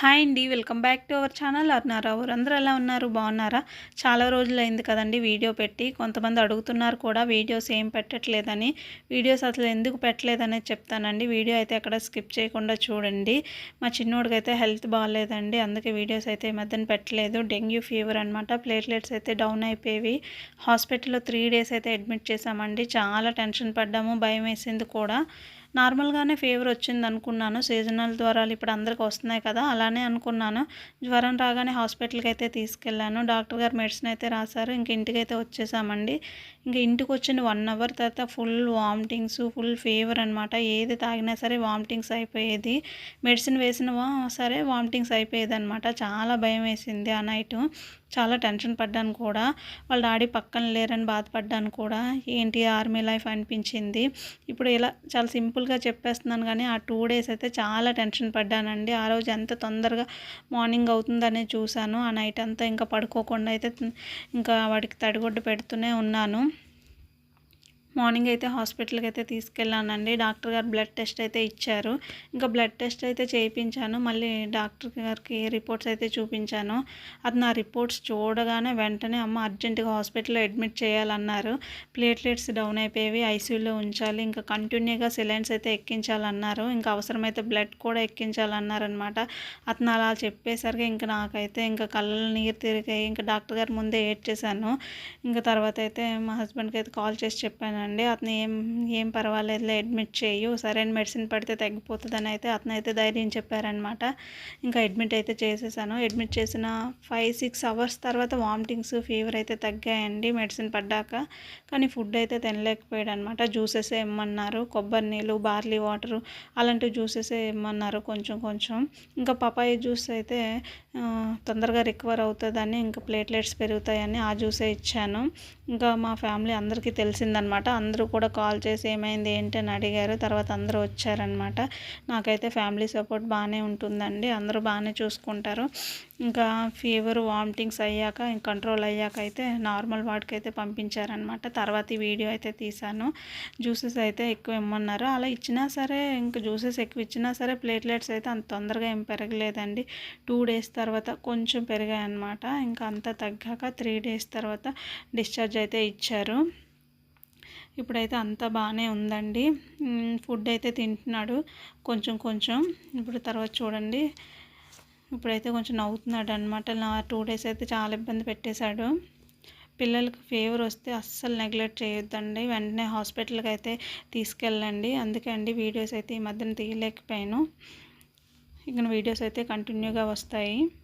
Hi అండి welcome back to our channel. అరుణారా అందరూ ఎలా ఉన్నారు? బాగున్నారా? చాలా రోజులైంది కదండి వీడియో పెట్టి. కొంతమంది అడుగుతున్నారు కూడా వీడియోస్ ఏం పెట్టట్లేదని. వీడియోస్ అసలు ఎందుకు పెట్టలేదనేది చెప్తానండి. వీడియో అయితే అక్కడ స్కిప్ చేయకుండా చూడండి. మా చిన్నోడికి అయితే హెల్త్ బాగాలేదండి. అందుకే వీడియోస్ అయితే ఈ మధ్యన పెట్టలేదు. డెంగ్యూ ఫీవర్ అనమాట ప్లేట్లెట్స్ అయితే డౌన్ అయిపోయి హాస్పిటల్లో త్రీ డేస్ అయితే అడ్మిట్ చేసామండి చాలా టెన్షన్ పడ్డాము భయం వేసింది కూడా. నార్మల్గానే ఫీవర్ వచ్చింది అనుకున్నాను. సీజనల్ జ్వరాలు ఇప్పుడు అందరికి వస్తున్నాయి కదా అలానే అనుకున్నాను. జ్వరం రాగానే హాస్పిటల్కి అయితే తీసుకెళ్ళాను. డాక్టర్ గారు మెడిసిన్ అయితే రాశారు. ఇంక ఇంటికి అయితే వచ్చేసామండి. ఇంక ఇంటికి వచ్చిన వన్ అవర్ తర్వాత ఫుల్ వామిటింగ్స్ ఫుల్ ఫీవర్ అనమాట ఏది తాగినా సరే వామిటింగ్స్ అయిపోయేది. మెడిసిన్ వేసిన సరే వామిటింగ్స్ అయిపోయేది అనమాట చాలా భయం వేసింది ఆ నైట్. చాలా టెన్షన్ పడ్డాను కూడా. వాళ్ళ డాడీ పక్కన లేరని బాధపడ్డాను కూడా. ఏంటి ఆర్మీ లైఫ్ అనిపించింది. ఇప్పుడు ఇలా చాలా సింపుల్ సింపుల్గా చెప్పేస్తున్నాను కానీ ఆ టూ డేస్ అయితే చాలా టెన్షన్ పడ్డానండి. ఆ రోజు ఎంత తొందరగా మార్నింగ్ అవుతుందనే చూశాను. ఆ నైట్ అంతా ఇంకా పడుకోకుండా అయితే ఇంకా వాడికి తడిగుడ్డు పెడుతూనే ఉన్నాను. మార్నింగ్ అయితే హాస్పిటల్కి అయితే తీసుకెళ్ళానండి. డాక్టర్ గారు బ్లడ్ టెస్ట్ అయితే ఇచ్చారు. ఇంకా బ్లడ్ టెస్ట్ అయితే చేయించాను. మళ్ళీ డాక్టర్ గారికి రిపోర్ట్స్ అయితే చూపించాను. అది నా రిపోర్ట్స్ చూడగానే వెంటనే అమ్మ అర్జెంటుగా హాస్పిటల్లో అడ్మిట్ చేయాలన్నారు. ప్లేట్లెట్స్ డౌన్ అయిపోయేవి ఐసీయూలో ఉంచాలి. ఇంకా కంటిన్యూగా సిలైన్స్ అయితే ఎక్కించాలన్నారు. ఇంకా అవసరమైతే బ్లడ్ కూడా ఎక్కించాలన్నారనమాట అతను అలా చెప్పేసరికి ఇంకా నాకైతే ఇంకా కళ్ళ నీరు తిరిగాయి. ఇంకా డాక్టర్ గారు ముందే ఏడ్ చేశాను ఇంకా తర్వాత అయితే మా హస్బెండ్కి అయితే కాల్ చేసి చెప్పాను అండి అతను ఏం ఏం పర్వాలేదులే అడ్మిట్ చేయు సరైన మెడిసిన్ పడితే తగ్గిపోతుందని అయితే అతను అయితే ధైర్యం చెప్పారనమాట ఇంకా అడ్మిట్ అయితే చేసేసాను. అడ్మిట్ చేసిన ఫైవ్ సిక్స్ అవర్స్ తర్వాత వామిటింగ్స్ ఫీవర్ అయితే తగ్గాయండి మెడిసిన్ పడ్డాక. కానీ ఫుడ్ అయితే తినలేకపోయాడు అనమాట జ్యూసెస్ ఇమ్మన్నారు. కొబ్బరి నీళ్ళు బార్లీ వాటరు అలాంటి జ్యూసెస్ ఇమ్మన్నారు కొంచెం కొంచెం. ఇంకా పపాయి జ్యూస్ అయితే తొందరగా రికవర్ అవుతుందని ఇంకా ప్లేట్లెట్స్ పెరుగుతాయని ఆ జ్యూసే ఇచ్చాను. ఇంకా మా ఫ్యామిలీ అందరికీ తెలిసిందనమాట అందరూ కూడా కాల్ చేసి ఏమైంది ఏంటి అని అడిగారు. తర్వాత అందరూ వచ్చారనమాట నాకైతే ఫ్యామిలీ సపోర్ట్ బాగానే ఉంటుందండి. అందరూ బాగానే చూసుకుంటారు. ఇంకా ఫీవర్ వామిటింగ్స్ అయ్యాక కంట్రోల్ అయ్యాక అయితే నార్మల్ వార్డ్కి అయితే పంపించారనమాట తర్వాత ఈ వీడియో అయితే తీశాను. జ్యూసెస్ అయితే ఎక్కువ ఇమ్మన్నారు. అలా ఇచ్చినా సరే ఇంకా జ్యూసెస్ ఎక్కువ ఇచ్చినా సరే ప్లేట్లెట్స్ అయితే అంత తొందరగా ఏం పెరగలేదండి. టూ డేస్ తర్వాత కొంచెం పెరిగాయన్నమాట. ఇంకా అంతా తగ్గాక త్రీ డేస్ తర్వాత డిశ్చార్జ్ అయితే ఇచ్చారు. ఇప్పుడైతే అంతా బాగానే ఉందండి. ఫుడ్ అయితే తింటున్నాడు. కొంచెం కొంచెం. ఇప్పుడు తర్వాత చూడండి. ఇప్పుడైతే కొంచెం నవ్వుతున్నాడు అనమాట నా టూ డేస్ అయితే చాలా ఇబ్బంది పెట్టేశాడు. పిల్లలకి ఫీవర్ వస్తే అస్సలు నెగ్లెక్ట్ చేయొద్దండి. వెంటనే హాస్పిటల్కి అయితే తీసుకెళ్ళండి. అందుకే అండి వీడియోస్ అయితే ఈ మధ్యన తీయలేకపోయాను. ఇక వీడియోస్ అయితే కంటిన్యూగా వస్తాయి.